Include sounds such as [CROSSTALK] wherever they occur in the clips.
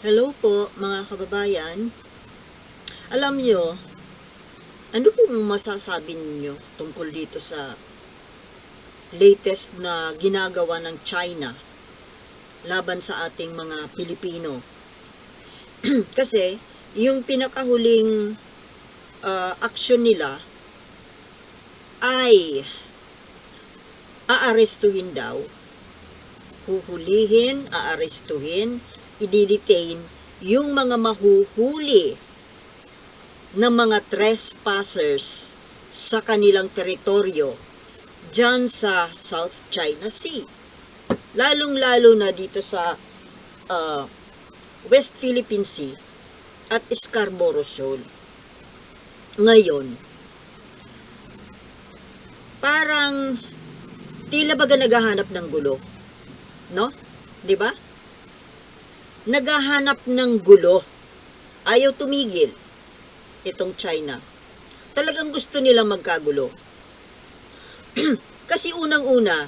Hello po mga kababayan. Alam nyo, ano po masasabi ninyo tungkol dito sa latest na ginagawa ng China laban sa ating mga Pilipino? [CLEARS THROAT] Kasi yung pinakahuling uh, aksyon nila ay aarestuhin daw, huhulihin, aarestuhin, i-detain yung mga mahuhuli ng mga trespassers sa kanilang teritoryo dyan sa South China Sea. Lalong-lalo na dito sa uh, West Philippine Sea at Scarborough Shoal. Ngayon, parang tila baga naghahanap ng gulo. No? 'Di ba? Naghahanap ng gulo. Ayaw tumigil itong China. Talagang gusto nilang magkagulo. [CLEARS THROAT] Kasi unang-una,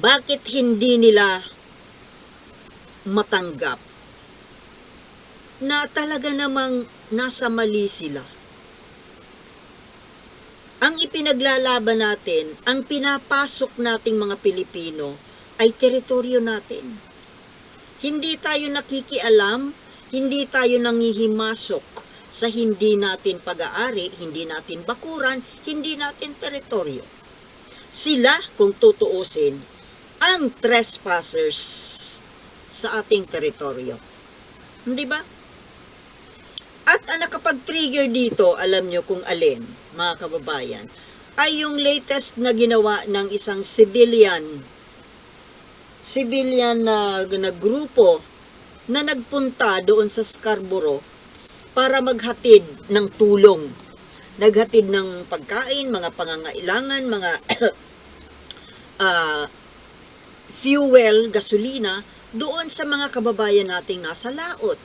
bakit hindi nila matanggap na talaga namang nasa mali sila? Ang ipinaglalaban natin, ang pinapasok nating mga Pilipino ay teritoryo natin. Hindi tayo nakikialam, hindi tayo nangihimasok sa hindi natin pag-aari, hindi natin bakuran, hindi natin teritoryo. Sila, kung tutuusin, ang trespassers sa ating teritoryo. Hindi ba? At ang nakapag-trigger dito, alam nyo kung alin, mga kababayan, ay yung latest na ginawa ng isang civilian civilian na, na grupo na nagpunta doon sa Scarborough para maghatid ng tulong. Naghatid ng pagkain, mga pangangailangan, mga uh, [COUGHS] fuel, gasolina, doon sa mga kababayan nating nasa laot.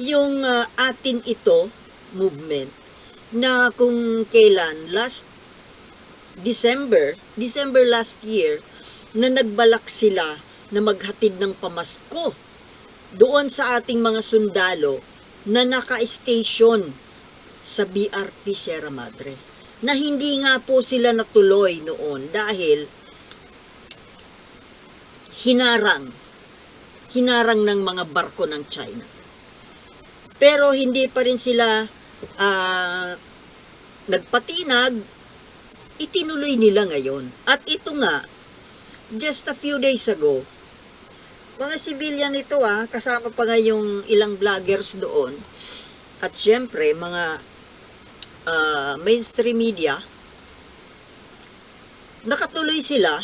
Yung uh, atin ito, movement, na kung kailan, last December, December last year, na nagbalak sila na maghatid ng pamasko doon sa ating mga sundalo na naka-station sa BRP Sierra Madre. Na hindi nga po sila natuloy noon dahil hinarang hinarang ng mga barko ng China. Pero hindi pa rin sila uh, nagpatinag, itinuloy nila ngayon. At ito nga, just a few days ago, mga civilian ito ah, kasama pa nga yung ilang vloggers doon. At syempre, mga uh, mainstream media, nakatuloy sila,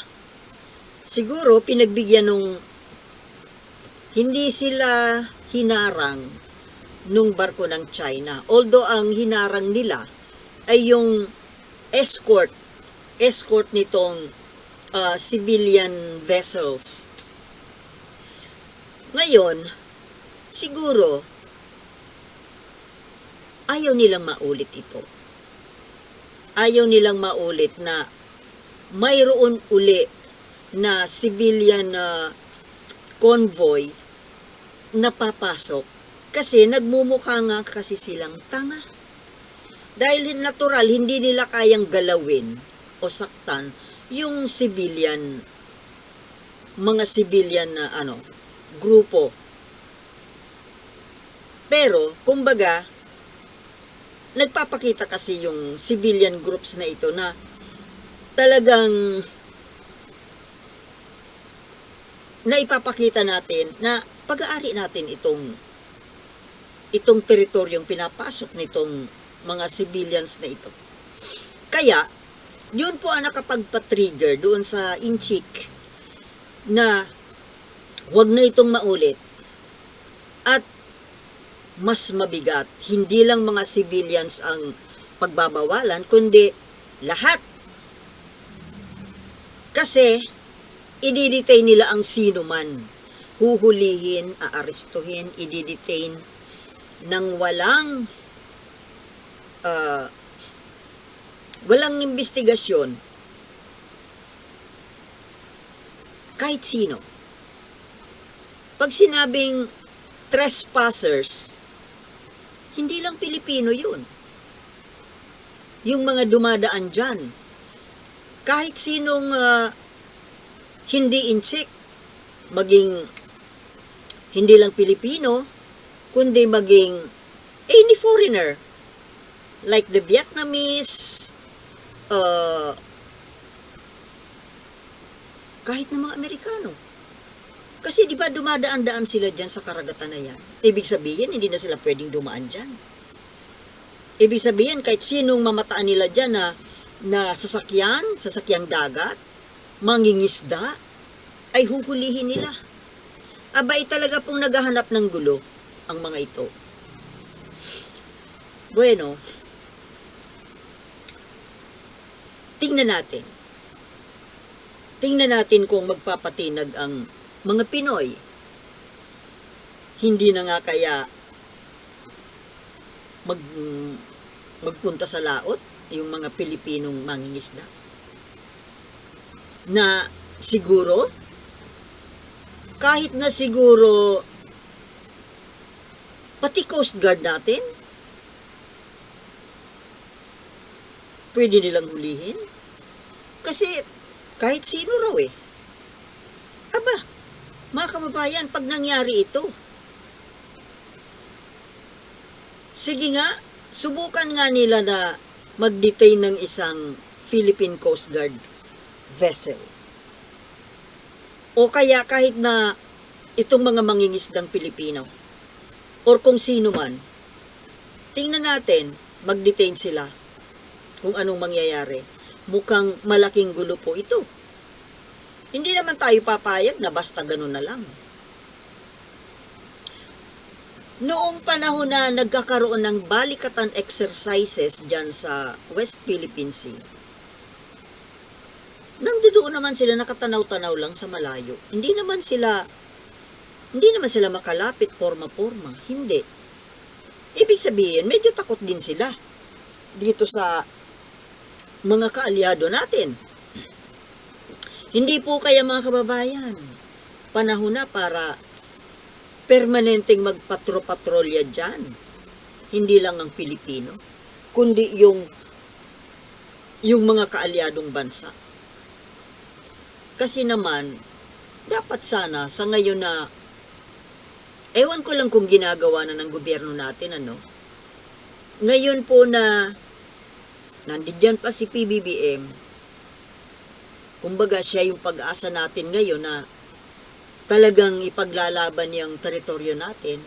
siguro pinagbigyan nung hindi sila hinarang nung barko ng China. Although ang hinarang nila ay yung escort, escort nitong uh, civilian vessels. Ngayon, siguro, ayaw nilang maulit ito. Ayaw nilang maulit na mayroon uli na civilian uh, convoy na papasok kasi nagmumukha nga kasi silang tanga. Dahil natural, hindi nila kayang galawin o saktan yung civilian, mga civilian na ano, grupo. Pero, kumbaga, nagpapakita kasi yung civilian groups na ito na talagang na ipapakita natin na pag-aari natin itong itong teritoryong pinapasok nitong mga civilians na ito. Kaya, yun po ang nakapagpa-trigger doon sa inchik na wag na itong maulit. At mas mabigat, hindi lang mga civilians ang pagbabawalan, kundi lahat. Kasi, ididetain nila ang sino man. Huhulihin, aarestuhin, ididetain ng walang uh, walang investigasyon, kahit sino. Pag sinabing trespassers, hindi lang Pilipino yun. Yung mga dumadaan dyan. Kahit sinong ah, hindi in-check, maging hindi lang Pilipino, kundi maging any foreigner. Like the Vietnamese, uh, kahit na mga Amerikano. Kasi di ba dumadaan-daan sila dyan sa karagatan na yan? Ibig sabihin, hindi na sila pwedeng dumaan dyan. Ibig sabihin, kahit sinong mamataan nila dyan na, na sasakyan, sasakyang dagat, mangingisda, ay huhulihin nila. Abay talaga pong naghahanap ng gulo ang mga ito. Bueno, tingnan natin. Tingnan natin kung magpapatinag ang mga Pinoy. Hindi na nga kaya mag, magpunta sa laot yung mga Pilipinong mangingisda. Na siguro, kahit na siguro pati Coast Guard natin, pwede nilang hulihin. Kasi kahit sino raw eh. Aba, mga kababayan, pag nangyari ito, sige nga, subukan nga nila na mag-detain ng isang Philippine Coast Guard vessel. O kaya kahit na itong mga mangingisdang Pilipino or kung sino man, tingnan natin, mag-detain sila kung anong mangyayari. Mukhang malaking gulo po ito. Hindi naman tayo papayag na basta ganun na lang. Noong panahon na nagkakaroon ng balikatan exercises dyan sa West Philippine Sea, nandoon naman sila nakatanaw-tanaw lang sa malayo. Hindi naman sila hindi naman sila makalapit forma-forma. Hindi. Ibig sabihin, medyo takot din sila dito sa mga kaalyado natin. Hindi po kaya mga kababayan, panahon na para permanenteng magpatro-patrolya dyan. Hindi lang ang Pilipino, kundi yung yung mga kaalyadong bansa. Kasi naman, dapat sana sa ngayon na ewan ko lang kung ginagawa na ng gobyerno natin ano. Ngayon po na nandiyan pa si PBBM, kumbaga siya yung pag-asa natin ngayon na talagang ipaglalaban yung teritoryo natin.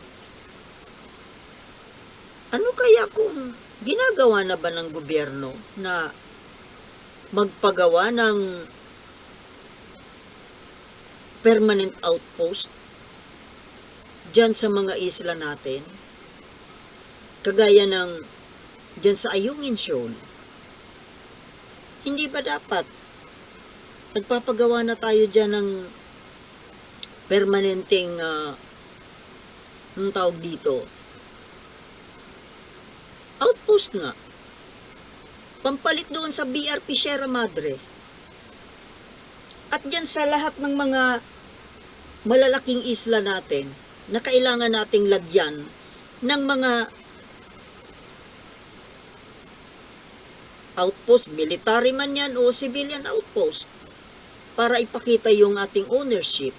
Ano kaya kung ginagawa na ba ng gobyerno na magpagawa ng permanent outpost dyan sa mga isla natin? Kagaya ng dyan sa Ayungin Shoal. Hindi ba dapat nagpapagawa na tayo dyan ng permanenteng uh, anong tawag dito? Outpost nga. Pampalit doon sa BRP Sierra Madre. At dyan sa lahat ng mga malalaking isla natin na kailangan nating lagyan ng mga outpost, military man yan o civilian outpost para ipakita yung ating ownership.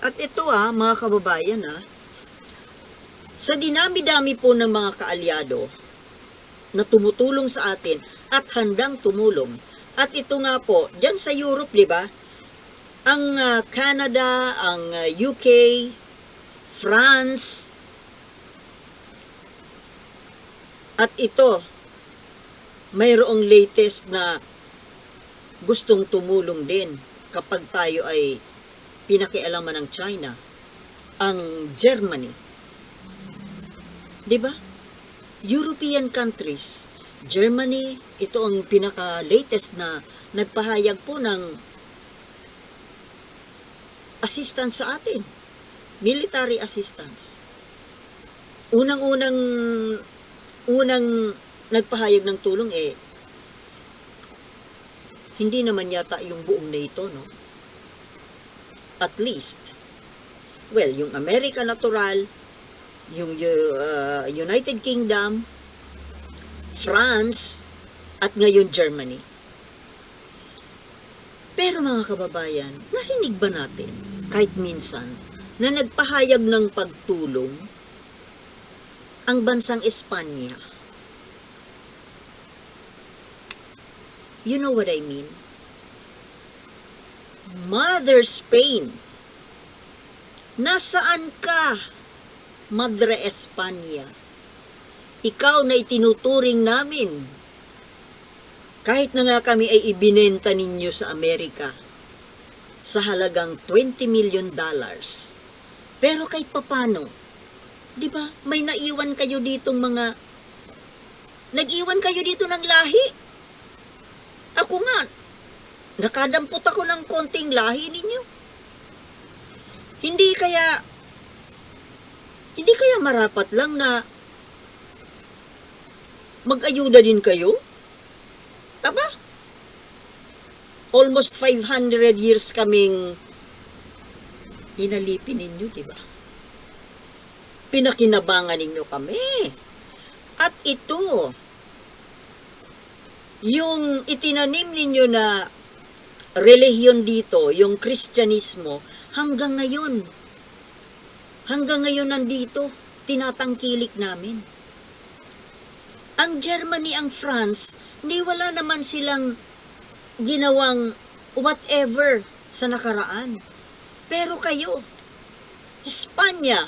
At ito ah, mga kababayan ah, sa dinami-dami po ng mga kaalyado na tumutulong sa atin at handang tumulong. At ito nga po, dyan sa Europe, di ba? Ang ah, Canada, ang ah, UK, France, at ito, mayroong latest na gustong tumulong din kapag tayo ay pinakialaman ng China, ang Germany. 'Di ba? European countries, Germany, ito ang pinaka-latest na nagpahayag po ng assistance sa atin. Military assistance. Unang-unang unang nagpahayag ng tulong eh hindi naman yata yung buong NATO, no? At least, Well, yung Amerika Natural, yung uh, United Kingdom, France, at ngayon Germany. Pero mga kababayan, narinig ba natin, kahit minsan, na nagpahayag ng pagtulong ang bansang Espanya? You know what I mean? Mother Spain, nasaan ka, Madre Espanya? Ikaw na itinuturing namin kahit na nga kami ay ibinenta ninyo sa Amerika sa halagang 20 million dollars. Pero kahit papano, di ba, may naiwan kayo ditong mga, nag-iwan kayo dito ng lahi. Ako nga, nakadampot ako ng konting lahi ninyo. Hindi kaya, hindi kaya marapat lang na mag-ayuda din kayo? Aba, almost 500 years kaming inalipin ninyo, di ba? Pinakinabangan ninyo kami. At ito, yung itinanim ninyo na relihiyon dito, yung Kristyanismo, hanggang ngayon, hanggang ngayon nandito, tinatangkilik namin. Ang Germany, ang France, hindi wala naman silang ginawang whatever sa nakaraan. Pero kayo, Espanya,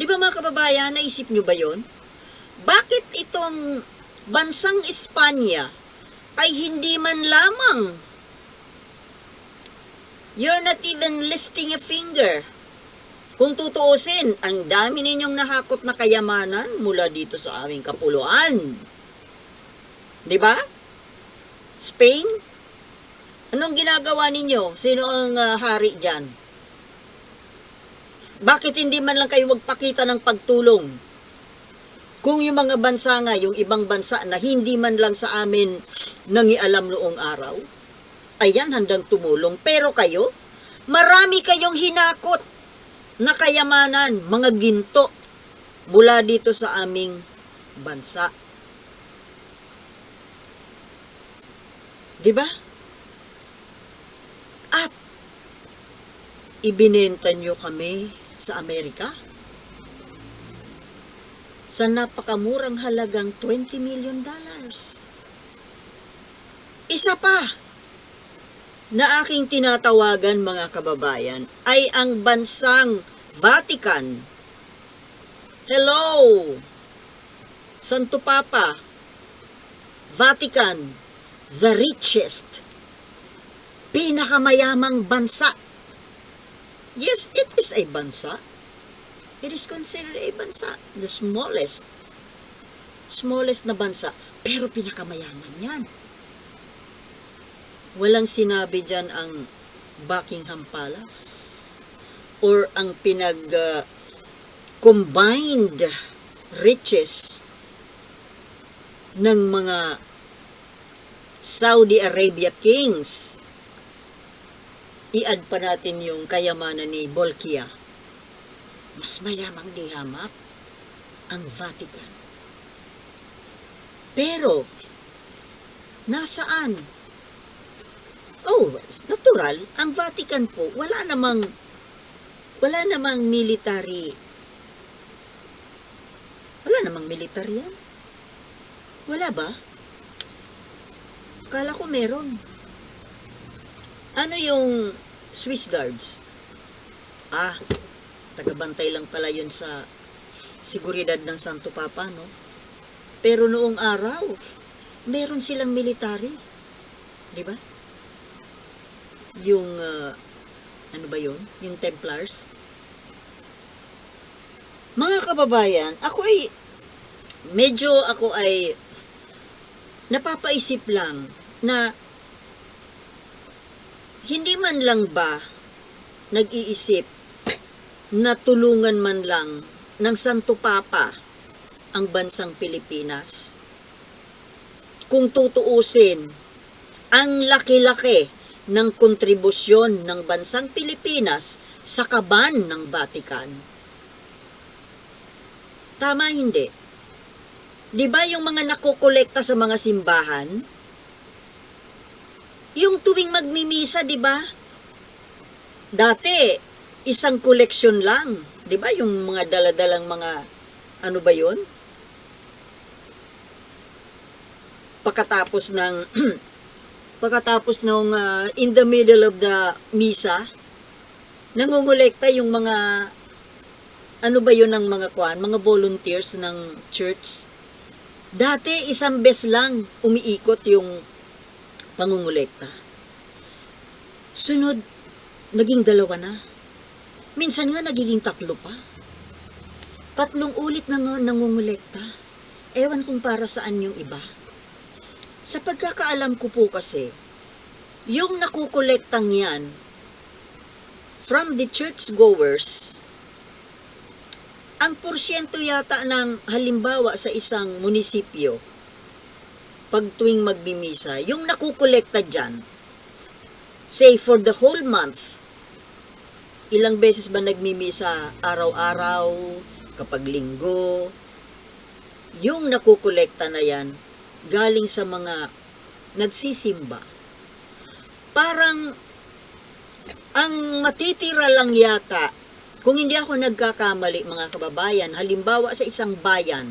di ba mga kababayan, naisip nyo ba yon? Bakit itong bansang Espanya ay hindi man lamang You're not even lifting a finger. Kung tutuusin, ang dami ninyong nahakot na kayamanan mula dito sa aming kapuluan. Di ba? Spain? Anong ginagawa ninyo? Sino ang ah, hari dyan? Bakit hindi man lang kayo magpakita ng pagtulong? Kung yung mga bansa nga, yung ibang bansa na hindi man lang sa amin nangialam noong araw, ayan, handang tumulong. Pero kayo, marami kayong hinakot na kayamanan, mga ginto, mula dito sa aming bansa. Di ba? At ibinenta nyo kami sa Amerika sa napakamurang halagang 20 million dollars. Isa pa na aking tinatawagan mga kababayan ay ang bansang Vatican. Hello! Santo Papa, Vatican, the richest, pinakamayamang bansa. Yes, it is a bansa. It is considered a bansa, the smallest, smallest na bansa, pero pinakamayaman yan. Walang sinabi dyan ang Buckingham Palace or ang pinag uh, combined riches ng mga Saudi Arabia kings. I-add pa natin yung kayamanan ni Bolkia. Mas mayamang di hamak ang Vatican. Pero, nasaan? Oh, natural, ang Vatican po, wala namang, wala namang military, wala namang military yan. Wala ba? Kala ko meron. Ano yung Swiss Guards? Ah, tagabantay lang pala yun sa seguridad ng Santo Papa, no? Pero noong araw, meron silang military. Di ba? Yung, ah, ano ba yun? Yung Templars. Mga kababayan, ako ay, medyo ako ay napapaisip lang na hindi man lang ba nag-iisip na tulungan man lang ng Santo Papa ang bansang Pilipinas. Kung tutuusin, ang laki-laki ng kontribusyon ng bansang Pilipinas sa kaban ng Vatican. Tama hindi? Di ba yung mga nakokolekta sa mga simbahan? Yung tuwing magmimisa, di ba? Dati, isang koleksyon lang. Di ba? Yung mga daladalang mga, ano ba yun? Pagkatapos ng, [CLEARS THROAT] pagkatapos nung ah, in the middle of the misa, nangungulekta yung mga, ano ba yun ng mga kwan, mga volunteers ng church. Dati, isang bes lang umiikot yung pangungulekta. Sunod, naging dalawa na. Minsan nga nagiging tatlo pa. Tatlong ulit na nga nangungulekta. Ewan kung para saan yung iba. Sa pagkakaalam ko po kasi, yung nakukolektang yan from the churchgoers, ang porsyento yata ng halimbawa sa isang munisipyo, pag tuwing magbimisa, yung nakukolekta dyan, say for the whole month, ilang beses ba nagmimisa araw-araw, kapag linggo, yung nakukolekta na yan, galing sa mga nagsisimba. Parang, ang matitira lang yata, kung hindi ako nagkakamali mga kababayan, halimbawa sa isang bayan,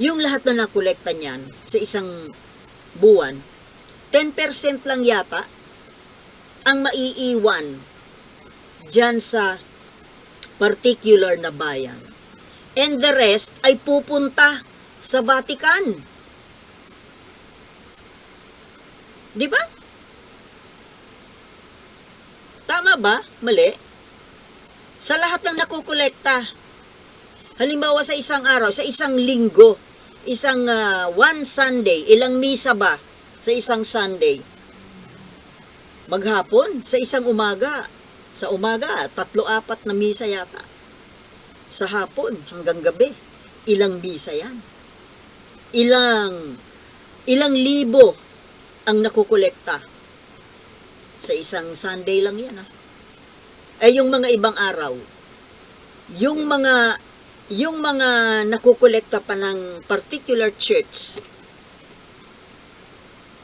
yung lahat na nakolekta niyan sa isang buwan, 10% lang yata ang maiiwan dyan sa particular na bayan. And the rest ay pupunta sa Vatican. Di ba? Tama ba? Mali? Sa lahat ng nakukolekta, halimbawa sa isang araw, sa isang linggo, isang ah, one Sunday, ilang misa ba sa isang Sunday? Maghapon, sa isang umaga, sa umaga, tatlo-apat na misa yata. Sa hapon, hanggang gabi, ilang misa yan. Ilang, ilang libo ang nakukolekta. Sa isang Sunday lang yan ah. Ay yung mga ibang araw, yung mga yung mga nakukolekta pa ng particular church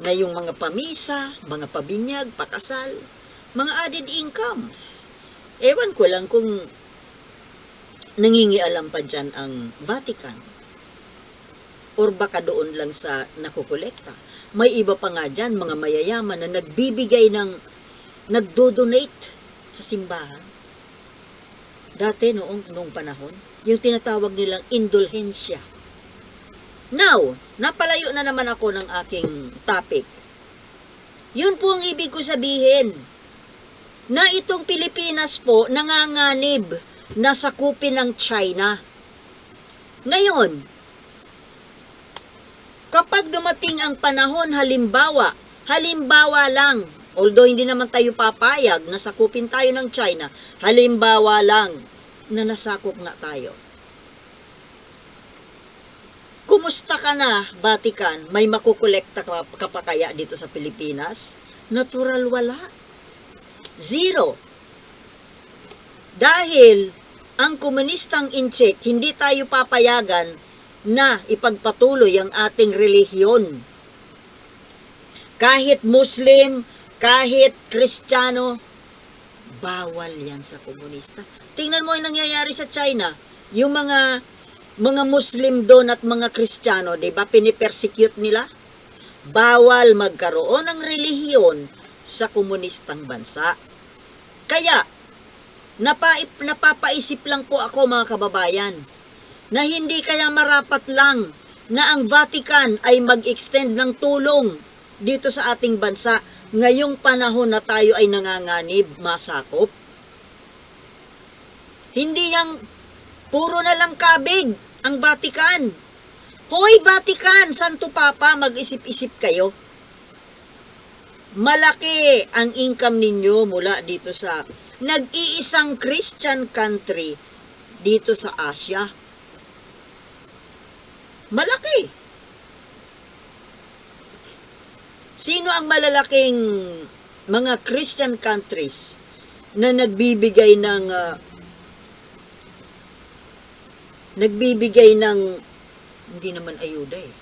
na yung mga pamisa, mga pabinyag, pakasal, mga added incomes. Ewan ko lang kung nangingialam pa dyan ang Vatican. Or baka doon lang sa nakukolekta. May iba pa nga dyan, mga mayayaman na nagbibigay ng, nagdo-donate sa simbahan. Dati noong, noong panahon, yung tinatawag nilang indulhensya. Now, napalayo na naman ako ng aking topic. Yun po ang ibig ko sabihin na itong Pilipinas po nanganganib na sakupin ng China. Ngayon, kapag dumating ang panahon, halimbawa, halimbawa lang, although hindi naman tayo papayag na sakupin tayo ng China, halimbawa lang na nasakop nga tayo. Kumusta ka na, Vatican? May makukolekta ka, pa kaya dito sa Pilipinas? Natural wala. Zero. Dahil ang komunistang incheck, hindi tayo papayagan na ipagpatuloy ang ating relihiyon. Kahit Muslim, kahit Kristiyano, bawal yan sa komunista. Tingnan mo yung nangyayari sa China. Yung mga mga Muslim doon at mga Kristiyano, 'di ba, pinipersecute nila? Bawal magkaroon ng relihiyon sa komunistang bansa. Kaya napaip, napapaisip lang po ako mga kababayan na hindi kaya marapat lang na ang Vatican ay mag-extend ng tulong dito sa ating bansa ngayong panahon na tayo ay nanganganib, masakop. Hindi yang puro na lang kabig ang Vatican. Hoy Vatican, Santo Papa, mag-isip-isip kayo. Malaki ang income ninyo mula dito sa nag-iisang Christian country dito sa Asia. Malaki. Sino ang malalaking mga Christian countries na nagbibigay ng ah, nagbibigay ng hindi naman ayuda eh.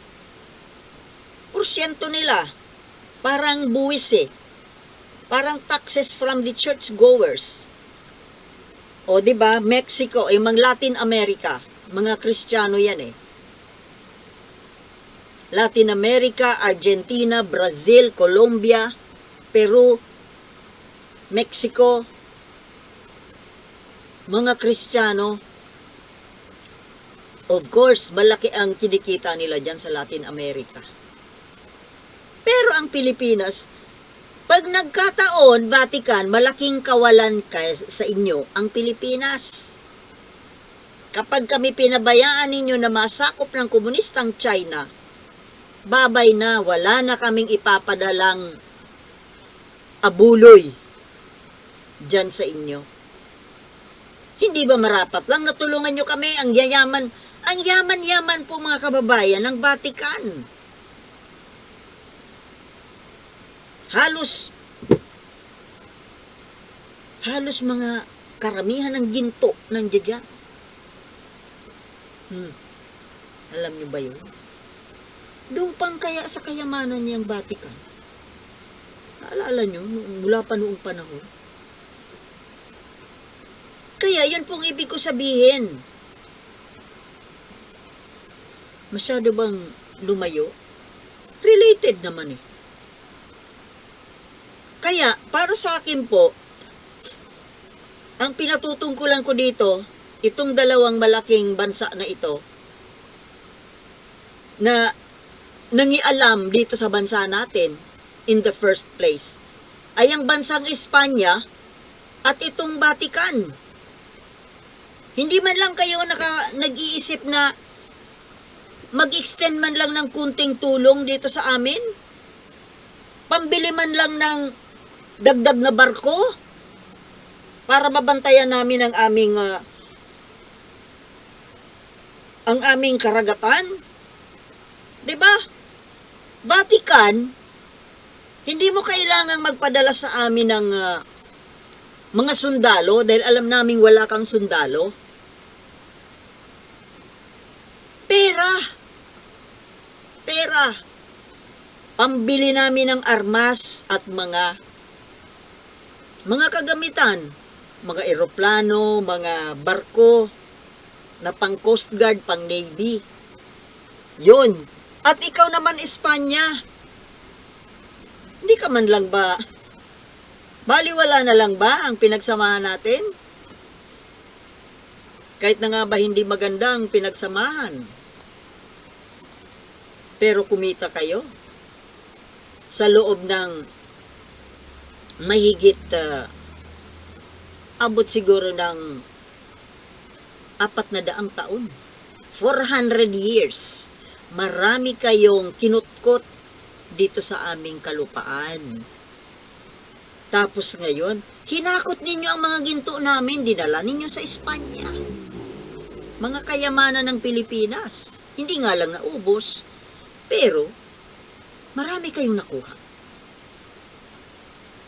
Porsyento nila parang buwis eh. Parang taxes from the church goers. O di ba Mexico ay mga Latin America, mga Kristiyano yan eh. Latin America, Argentina, Brazil, Colombia, Peru, Mexico, mga Kristiyano, of course, malaki ang kinikita nila dyan sa Latin America. Pero ang Pilipinas, pag nagkataon, Vatican, malaking kawalan kay sa inyo ang Pilipinas. Kapag kami pinabayaan ninyo na masakop ng komunistang China, babay na, wala na kaming ipapadalang abuloy dyan sa inyo. Hindi ba marapat lang natulungan nyo kami ang yayaman, ang yaman-yaman po mga kababayan ng Vatican. Halos halos mga karamihan ng ginto ng dyan. Hmm. Alam niyo ba yun? Lupang kaya sa kayamanan niyang Vatican. Naalala niyo, mula pa noong panahon. Kaya yun pong ibig ko sabihin. Masyado bang lumayo? Related naman eh. Kaya, para sa akin po, ang pinatutungkulan ko dito, itong dalawang malaking bansa na ito, na nangialam dito sa bansa natin in the first place, ay ang bansang Espanya at itong Vatican. Hindi man lang kayo naka, nag-iisip na mag-extend man lang ng kunting tulong dito sa amin? Pambili man lang ng dagdag na barko? Para mabantayan namin ang aming ah, ang aming karagatan? 'Di ba? Vatican, hindi mo kailangang magpadala sa amin ng ah, mga sundalo dahil alam naming wala kang sundalo. Pera. Pera. Pambili namin ng armas at mga mga kagamitan, mga eroplano, mga barko na pang Coast Guard, pang Navy. Yun. At ikaw naman, Espanya. Hindi ka man lang ba, baliwala na lang ba ang pinagsamahan natin? Kahit na nga ba hindi maganda ang pinagsamahan. Pero kumita kayo sa loob ng mahigit ah, abot siguro ng apat na daang taon. 400 years. Marami kayong kinutkot dito sa aming kalupaan. Tapos ngayon, hinakot ninyo ang mga ginto namin, dinala ninyo sa Espanya. Mga kayamanan ng Pilipinas. Hindi nga lang naubos, pero marami kayong nakuha.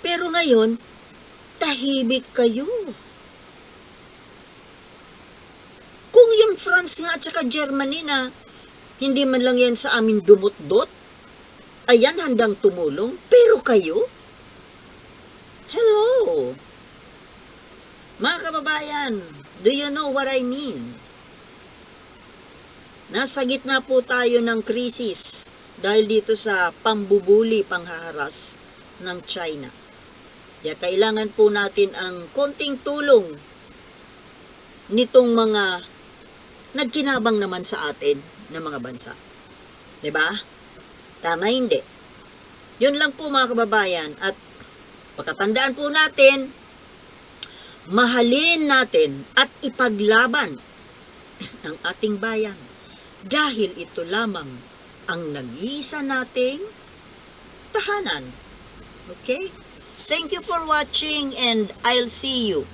Pero ngayon, tahimik kayo. Kung yung France nga at saka Germany na hindi man lang yan sa amin dumot-dot, ayan handang tumulong, pero kayo? Hello! Mga kababayan, do you know what I mean? Nasa gitna po tayo ng krisis dahil dito sa pambubuli, panghaharas ng China. Kaya kailangan po natin ang konting tulong nitong mga nagkinabang naman sa atin ng mga bansa. ba? Tama hindi. Yun lang po mga kababayan at pakatandaan po natin mahalin natin at ipaglaban [LAUGHS] ang ating bayan dahil ito lamang ang nag-iisa nating tahanan. Okay? Thank you for watching and I'll see you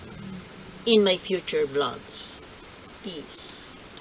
in my future vlogs. Peace.